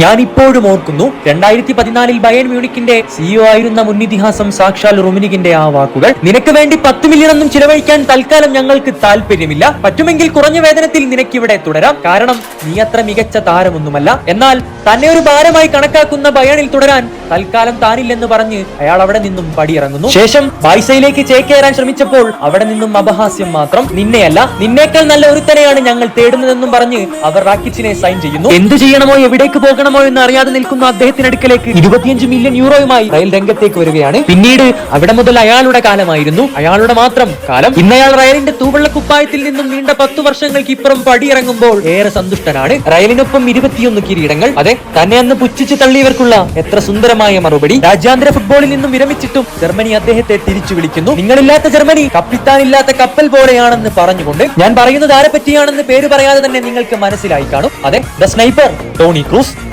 ഞാൻ ഇപ്പോഴും ഓർക്കുന്നു രണ്ടായിരത്തി പതിനാലിൽ ബയൻ മ്യൂണിക്കിന്റെ സിഇഒ ആയിരുന്ന മുൻ ഇതിഹാസം സാക്ഷാൽ റൊമിനിക്കിന്റെ ആ വാക്കുകൾ. നിനക്ക് വേണ്ടി പത്ത് മില്യൺ ഒന്നും ചിലവഴിക്കാൻ തൽക്കാലം ഞങ്ങൾക്ക് താല്പര്യമില്ല പറ്റുമെങ്കിൽ കുറഞ്ഞ വേതനത്തിൽ നിനക്കിവിടെ തുടരാം. കാരണം നീ അത്ര മികച്ച താരമൊന്നുമല്ല. എന്നാൽ തന്നെ ഒരു ഭാരമായി കണക്കാക്കുന്ന ബയണിൽ തുടരാൻ തൽക്കാലം താനില്ലെന്ന് പറഞ്ഞ് അയാൾ അവിടെ നിന്നും പടിയിറങ്ങുന്നു. ശേഷം ബായ്സയിലേക്ക് ചേക്കേറാൻ ശ്രമിച്ചപ്പോൾ അവിടെ നിന്നും അപഹാസ്യം മാത്രം. നിന്നെയല്ല നിന്നേക്കാൾ നല്ല ഒരുത്തനെയാണ് ഞങ്ങൾ തേടുന്നതെന്നും പറഞ്ഞ് അവർ റാക്കിച്ചിനെ സൈൻ ചെയ്യുന്നു. എന്ത് ചെയ്യണമോ എവിടേക്ക് പോകണമോ എന്ന് അറിയാതെ നിൽക്കുന്ന അദ്ദേഹത്തിനടുക്കലേക്ക് ഇരുപത്തിയഞ്ച് മില്യൺ യൂറോയുമായി റയൽ രംഗത്തേക്ക് വരികയാണ്. പിന്നീട് അവിടെ മുതൽ അയാളുടെ കാലമായിരുന്നു. അയാളുടെ മാത്രം കാലം. ഇന്നയാൾ റയലിന്റെ തൂവെള്ള കുപ്പായത്തിൽ നിന്നും നീണ്ട പത്തു വർഷങ്ങൾക്ക് ഇപ്പുറം പടിയിറങ്ങുമ്പോൾ ഏറെ സന്തുഷ്ടനാണ്. റയലിനൊപ്പം ഇരുപത്തിയൊന്ന് കിരീടങ്ങൾ. അതെ തന്നെ അന്ന് പുച്ഛിച്ച് തള്ളിയവർക്കുള്ള എത്ര സുന്ദരമായ മറുപടി. രാജ്യാന്തര ഫുട്ബോളിൽ നിന്നും വിരമിച്ചിട്ടും ജർമ്മനി അദ്ദേഹത്തെ തിരിച്ചു വിളിക്കുന്നു. നിങ്ങളില്ലാത്ത ജർമ്മനി കപ്പിത്താനില്ലാത്ത കപ്പൽ പോലെയാണെന്ന് പറഞ്ഞുകൊണ്ട് ഞാൻ പറയുന്നത് ആരെ പറ്റിയാണെന്ന് പേര് പറയാതെ തന്നെ നിങ്ങൾക്ക് മനസ്സിലായി കാണും. അതെ ദ സ്നൈപ്പർ ടോണി ക്രൂസ്.